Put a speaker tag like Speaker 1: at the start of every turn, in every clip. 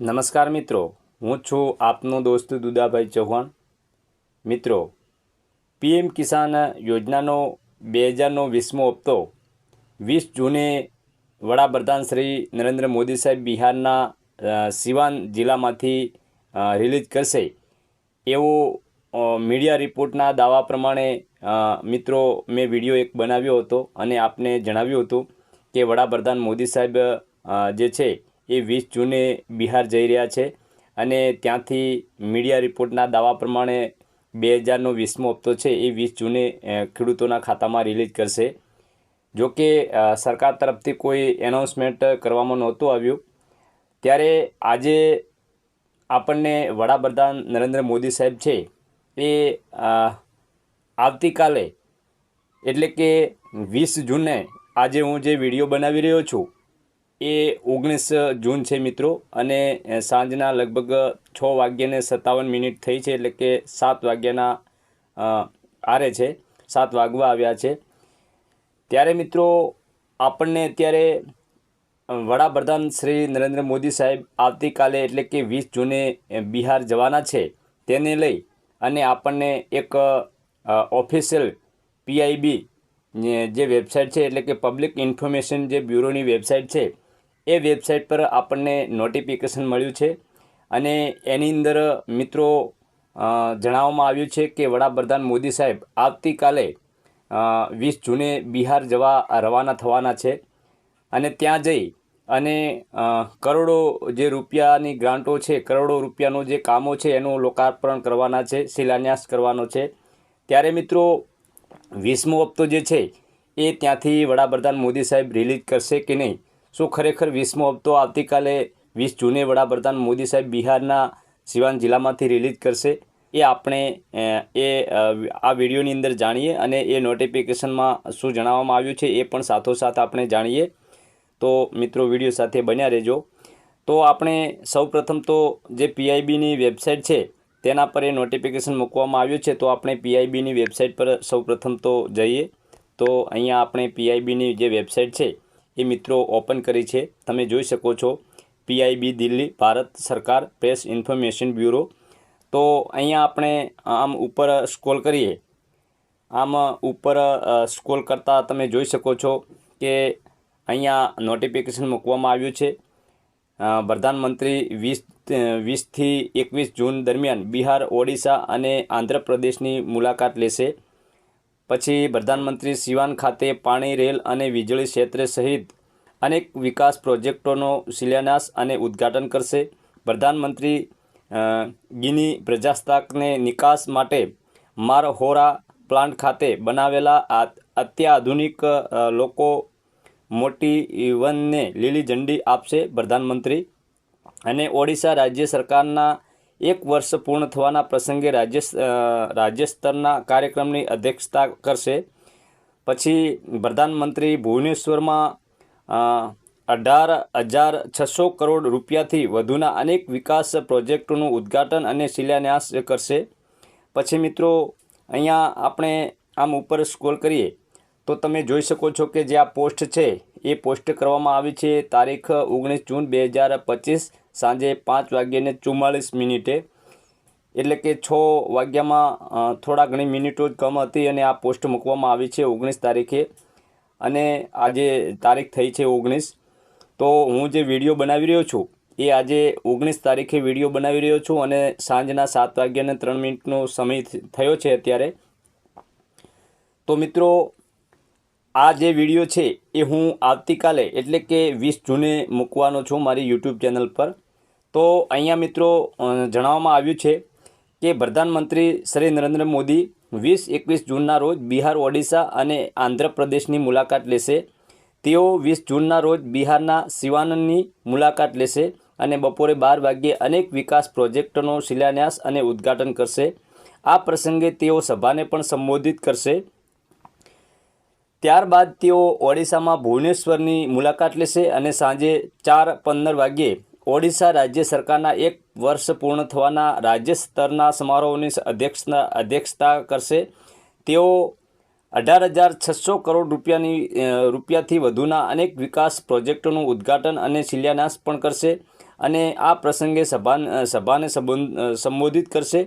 Speaker 1: નમસ્કાર મિત્રો, હું છું આપનો દોસ્ત દુદાભાઈ ચૌહાણ. મિત્રો, પીએમ કિસાન યોજનાનો બે હજારનો વીસમો હપ્તો વીસ જૂને વડાપ્રધાન શ્રી નરેન્દ્ર મોદી સાહેબ બિહારના સિવાન જિલ્લામાંથી રિલીઝ કરશે. એવો મીડિયા રિપોર્ટના દાવા પ્રમાણે મિત્રો, મેં વીડિયો એક બનાવ્યો હતો અને આપને જણાવ્યું હતું કે વડાપ્રધાન મોદી સાહેબ જે છે એ વીસ જૂને બિહાર જઈ રહ્યા છે અને ત્યાંથી મીડિયા રિપોર્ટના દાવા પ્રમાણે બે હજારનો વીસમો હપ્તો છે એ વીસ જૂને ખેડૂતોના ખાતામાં રિલીઝ કરશે. જો કે સરકાર તરફથી કોઈ એનાઉન્સમેન્ટ કરવામાં નહોતું આવ્યું. ત્યારે આજે આપણને વડાપ્રધાન નરેન્દ્ર મોદી સાહેબ છે એ આવતીકાલે, એટલે કે વીસ જૂને આજે હું જે વીડિયો બનાવી રહ્યો છું એ ઓગણીસ જૂન છે મિત્રો અને સાંજના લગભગ છ વાગ્યાને સત્તાવન મિનિટ થઈ છે એટલે કે સાત વાગ્યાના આરે છે, સાત વાગવા આવ્યા છે. ત્યારે મિત્રો આપણને અત્યારે વડાપ્રધાન શ્રી નરેન્દ્ર મોદી સાહેબ આવતીકાલે એટલે કે વીસ જૂને બિહાર જવાના છે તેને લઈ અને આપણને એક ઓફિશિયલ પીઆઈબી જે વેબસાઇટ છે એટલે કે પબ્લિક ઇન્ફોર્મેશન જે બ્યુરોની વેબસાઇટ છે એ વેબસાઇટ પર આપણને નોટિફિકેશન મળ્યું છે. અને એની અંદર મિત્રો જણાવવામાં આવ્યું છે કે વડાપ્રધાન મોદી સાહેબ આવતીકાલે વીસ જૂને બિહાર જવા રવાના થવાના છે. અને ત્યાં જઈ અને કરોડો જે રૂપિયાની ગ્રાન્ટો છે, કરોડો રૂપિયાનો જે કામો છે, એનું લોકાર્પણ કરવાના છે, શિલાન્યાસ કરવાનો છે. ત્યારે મિત્રો, વીસમો હપ્તો જે છે, એ ત્યાંથી વડાપ્રધાન મોદી સાહેબ રિલીઝ કરશે કે નહીં? શું ખરેખર વીસમો હપ્તો આવતીકાલે વીસ જૂને વડાપ્રધાન મોદી સાહેબ બિહારના સિવાન જિલ્લામાંથી રિલીઝ કરશે? એ આપણે એ આ વિડીયોની અંદર જાણીએ અને એ નોટિફિકેશનમાં શું જણાવવામાં આવ્યું છે એ પણ સાથોસાથ આપણે જાણીએ. તો મિત્રો, વીડિયો સાથે બન્યા રહેજો. તો આપણે સૌપ્રથમ તો જે પીઆઈબીની વેબસાઇટ છે, તેના પર એ નોટિફિકેશન મૂકવામાં આવ્યું છે, તો આપણે પીઆઈબીની વેબસાઇટ પર સૌપ્રથમ તો જઈએ. તો અહીંયા આપણે પીઆઈબીની જે વેબસાઇટ છે એ મિત્રો ઓપન કરી છે. તમે જોઈ શકો છો. પીઆઈબી દિલ્હી, ભારત સરકાર, પ્રેસ ઇન્ફોર્મેશન બ્યુરો. તો અહીંયા આપણે આમ ઉપર સ્ક્રોલ કરીએ. આમ ઉપર સ્ક્રોલ કરતાં તમે જોઈ શકો છો કે અહીંયા નોટિફિકેશન મૂકવામાં આવ્યું છે. પ્રધાનમંત્રી વીસ વીસથી એકવીસ જૂન દરમિયાન બિહાર, ઓડિશા અને આંધ્રપ્રદેશની મુલાકાત લેશે. પછી પ્રધાનમંત્રી સિવાન ખાતે પાણી, રેલ અને વીજળી ક્ષેત્રે સહિત અનેક વિકાસ પ્રોજેક્ટોનો શિલાન્યાસ અને ઉદ્ઘાટન કરશે. પ્રધાનમંત્રી ગિની પ્રજાસત્તાકને નિકાસ માટે મારહોરા પ્લાન્ટ ખાતે બનાવેલા અત્યાધુનિક લોકો મોટી વનને લીલી ઝંડી આપશે પ્રધાનમંત્રી. અને ઓડિશા રાજ્ય સરકારના એક વર્ષ પૂર્ણ થવાના પ્રસંગે રાજ્ય રાજ્ય સ્તરના કાર્યક્રમની અધ્યક્ષતા કરશે. પછી પ્રધાનમંત્રી ભુવનેશ્વરમાં અઢાર હજાર છસો કરોડ રૂપિયાથી વધુના અનેક વિકાસ પ્રોજેક્ટોનું ઉદ્ઘાટન અને શિલાન્યાસ કરશે. પછી મિત્રો, અહીંયા આપણે આમ ઉપર સ્ક્રોલ કરીએ, તો તમે જોઈ શકો છો કે જે આ પોસ્ટ છે એ પોસ્ટ કરવામાં આવી છે. તારીખ ઓગણીસ જૂન બે હજાર પચીસ સાંજે પાંચ વાગ્યાને ચુમ્માળીસ મિનિટે. એટલે કે છ વાગ્યામાં થોડા ઘણી મિનિટો જ કમ હતી અને આ પોસ્ટ મૂકવામાં આવી છે ઓગણીસ તારીખે. અને આજે તારીખ થઈ છે ઓગણીસ. તો હું જે વીડિયો બનાવી રહ્યો છું, એ આજે ઓગણીસ તારીખે વીડિયો બનાવી રહ્યો છું અને સાંજના સાત વાગ્યાને ત્રણ મિનિટનો સમય થયો છે અત્યારે. તો મિત્રો આ જે વીડિયો છે, એ હું આવતીકાલે, એટલે કે વીસ જૂને મૂકવાનો છું મારી યુટ્યુબ ચેનલ પર. તો અહીંયા મિત્રો જણાવવામાં આવ્યું છે કે પ્રધાનમંત્રી શ્રી નરેન્દ્ર મોદી વીસ એકવીસ જૂનના રોજ બિહાર, ઓડિશા અને આંધ્રપ્રદેશની મુલાકાત લેશે. તેઓ વીસ જૂનના રોજ બિહારના શિવાનંદની મુલાકાત લેશે અને બપોરે બાર વાગ્યે અનેક વિકાસ પ્રોજેક્ટોનો શિલાન્યાસ અને ઉદ્ઘાટન કરશે. આ પ્રસંગે તેઓ સભાને પણ સંબોધિત કરશે. ત્યારબાદ તેઓ ઓડિશામાં ભુવનેશ્વરની મુલાકાત લેશે અને સાંજે ચાર પંદર વાગ્યે ઓડિશા રાજ્ય સરકારના એક વર્ષ પૂર્ણ થવાના રાજ્ય સ્તરના સમારોહની અધ્યક્ષના અધ્યક્ષતા કરશે. તેઓ અઢાર હજાર છસો કરોડ રૂપિયાની રૂપિયાથી વધુના અનેક વિકાસ પ્રોજેક્ટોનું ઉદ્ઘાટન અને શિલાન્યાસ પણ કરશે અને આ પ્રસંગે સભા સભાને સંબોધ- સંબોધિત કરશે.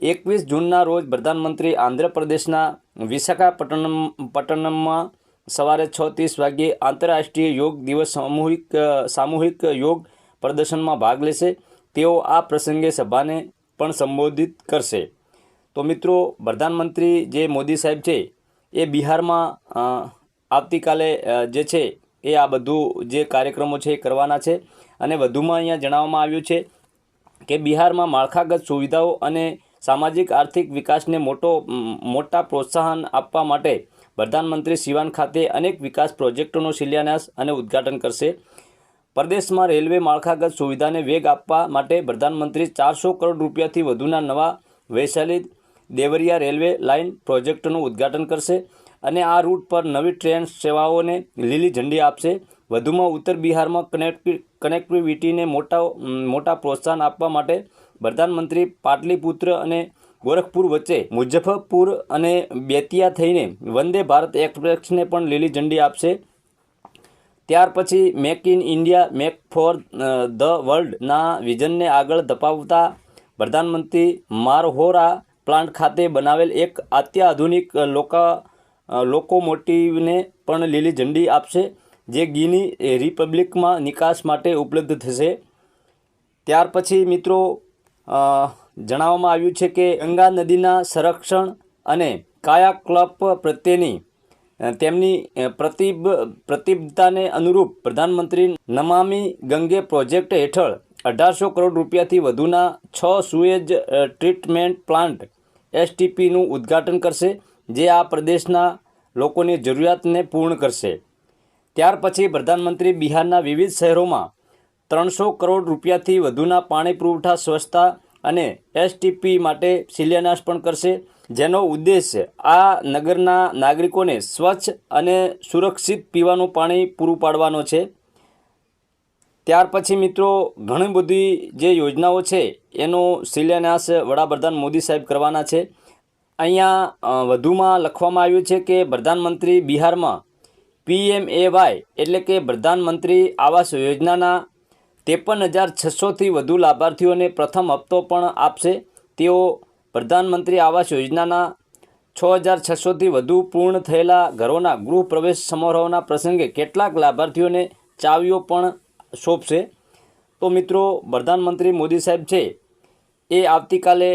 Speaker 1: એકવીસ જૂનના રોજ પ્રધાનમંત્રી આંધ્રપ્રદેશના વિશાખાપટ્ટનમ, પટ્ટનમમાં સવારે છ ત્રીસ વાગ્યે આંતરરાષ્ટ્રીય યોગ દિવસ સામૂહિક સામૂહિક યોગ પ્રદર્શનમાં ભાગ લેશે. તેઓ આ પ્રસંગે સભાને પણ સંબોધિત કરશે. તો મિત્રો, પ્રધાનમંત્રી જે મોદી સાહેબ છે, એ બિહારમાં આવતીકાલે જે છે, એ આ બધું જે કાર્યક્રમો છે એ કરવાના છે. અને વધુમાં અહીંયા જણાવવામાં આવ્યું છે કે બિહારમાં માળખાગત સુવિધાઓ અને સામાજિક, આર્થિક વિકાસને મોટો મોટા પ્રોત્સાહન આપવા માટે પ્રધાનમંત્રી સિવાન ખાતે અનેક વિકાસ પ્રોજેક્ટોનો શિલાન્યાસ અને ઉદ્ઘાટન કરશે. પ્રદેશમાં રેલવે માળખાગત સુવિધાને વેગ આપવા માટે પ્રધાનમંત્રી ચારસો કરોડ રૂપિયાથી વધુના નવા વૈશાલી દેવરિયા રેલવે લાઇન પ્રોજેક્ટનું ઉદ્ઘાટન કરશે અને આ રૂટ પર નવી ટ્રેન સેવાઓને લીલી ઝંડી આપશે. વધુમાં ઉત્તર બિહારમાં કનેક્ટિ, કનેક્ટિવિટીને મોટા મોટા પ્રોત્સાહન આપવા માટે પ્રધાનમંત્રી પાટલીપુત્ર અને ગોરખપુર વચ્ચે મુઝફ્ફરપુર અને બેતિયા થઈને વંદે ભારત એક્સપ્રેસને પણ લીલી ઝંડી આપશે. ત્યાર પછી make in India, make for the વર્લ્ડના વિઝનને આગળ ધપાવતા પ્રધાનમંત્રી મારહોરા પ્લાન્ટ ખાતે બનાવેલ એક અત્યાધુનિક લોકા લોકોમોટિવને પણ લીલી ઝંડી આપશે, જે ગીની રિપબ્લિકમાં નિકાસ માટે ઉપલબ્ધ થશે. ત્યાર પછી મિત્રો જણાવવામાં આવ્યું છે કે ગંગા નદીના સંરક્ષણ અને કાયાકલ્પ પ્રત્યેની તેમની પ્રતિબ, પ્રતિબદ્ધતાને અનુરૂપ પ્રધાનમંત્રી નમામી ગંગે પ્રોજેક્ટ હેઠળ અઢારસો કરોડ રૂપિયાથી વધુના છ સુએજ ટ્રીટમેન્ટ પ્લાન્ટ એસટીપીનું ઉદ્ઘાટન કરશે, જે આ પ્રદેશના લોકોની જરૂરિયાતને પૂર્ણ કરશે. ત્યાર પછી પ્રધાનમંત્રી બિહારના વિવિધ શહેરોમાં ત્રણસો કરોડ રૂપિયાથી વધુના પાણી પુરવઠા સ્વચ્છતા અને એસટીપી માટે શિલાન્યાસ પણ કરશે, જેનો ઉદ્દેશ આ નગરના નાગરિકોને સ્વચ્છ અને સુરક્ષિત પીવાનું પાણી પૂરું પાડવાનો છે. ત્યાર પછી મિત્રો, ઘણી બધી જે યોજનાઓ છે, એનો શિલાન્યાસ વડાપ્રધાન મોદી સાહેબ કરવાના છે. અહીંયા વધુમાં લખવામાં આવ્યું છે કે પ્રધાનમંત્રી બિહારમાં પીએમએવાય એટલે કે પ્રધાનમંત્રી આવાસ યોજનાના ત્રેપન હજાર છસોથી વધુ લાભાર્થીઓને પ્રથમ હપ્તો પણ આપશે. તેઓ પ્રધાનમંત્રી આવાસ યોજનાના છ હજાર છસોથી વધુ પૂર્ણ થયેલા ઘરોના ગૃહ પ્રવેશ સમારોહના પ્રસંગે કેટલાક લાભાર્થીઓને ચાવીઓ પણ સોંપશે. તો મિત્રો, પ્રધાનમંત્રી મોદી સાહેબ છે. એ આવતીકાલે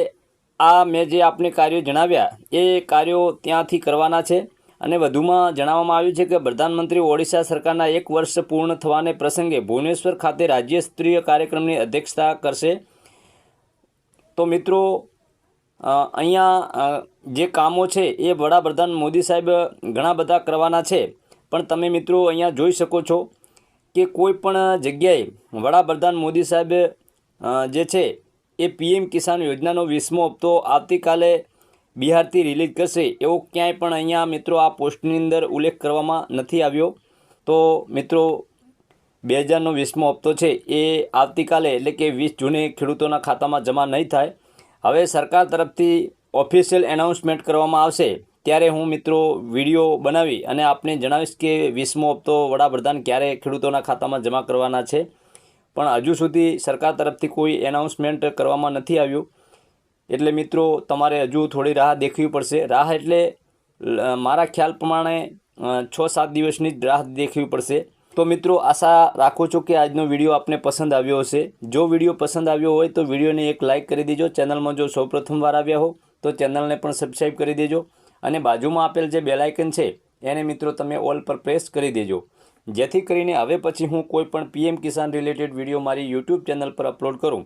Speaker 1: આ મેં જે આપને કાર્યો જણાવ્યા, એ કાર્યો ત્યાંથી કરવાના છે. અને વધુમાં જણાવવામાં આવ્યું છે કે પ્રધાનમંત્રી ઓડિશા સરકારના એક વર્ષ પૂર્ણ થવાને પ્રસંગે ભુવનેશ્વર ખાતે રાજ્ય સ્તરીય કાર્યક્રમની અધ્યક્ષતા કરશે. તો મિત્રો અહીંયા જે કામો છે એ વડાપ્રધાન મોદી સાહેબ ઘણા બધા કરવાના છે. પણ તમે મિત્રો અહીંયા જોઈ શકો છો કે કોઈ પણ જગ્યાએ વડાપ્રધાન મોદી સાહેબ જે છે એ પીએમ કિસાન યોજનાનો વીસમો હપ્તો આવતીકાલે બિહારથી રિલીઝ કરશે એવો ક્યાંય પણ અહીંયા મિત્રો આ પોસ્ટની અંદર ઉલ્લેખ કરવામાં નથી આવ્યો. તો મિત્રો બે હજારનો વીસમો હપ્તો છે એ આવતીકાલે એટલે કે વીસ જૂને ખેડૂતોના ખાતામાં જમા નહીં થાય. હવે સરકાર તરફથી ઓફિશિયલ એનાઉન્સમેન્ટ કરવામાં આવશે. ત્યારે હું મિત્રો વીડિયો બનાવી અને આપને જણાવીશ કે વીસમો હપ્તો વડાપ્રધાન ક્યારે ખેડૂતોના ખાતામાં જમા કરવાના છે. પણ હજુ સુધી સરકાર તરફથી કોઈ એનાઉન્સમેન્ટ કરવામાં નથી આવ્યું. એટલે મિત્રો, તમારે હજુ થોડી રાહ દેખવી પડશે. રાહ એટલે મારા ખ્યાલ પ્રમાણે છ સાત દિવસની જ રાહ દેખવી પડશે. તો મિત્રો, આશા રાખું છું કે આજનો વીડિયો આપને પસંદ આવ્યો હશે. જો વીડિયો પસંદ આવ્યો હોય તો વિડીયોને એક લાઇક કરી દેજો. ચેનલમાં જો સૌપ્રથમ વાર આવ્યા હો, તો ચેનલને પણ સબસ્ક્રાઈબ કરી દેજો. અને બાજુમાં આપેલ જે બેલાઇકન છે, એને મિત્રો તમે ઓલ પર પ્રેસ કરી દેજો. જેથી કરીને હવે પછી હું કોઈ પણ પીએમ કિસાન રિલેટેડ વીડિયો મારી યુટ્યુબ ચેનલ પર અપલોડ કરું.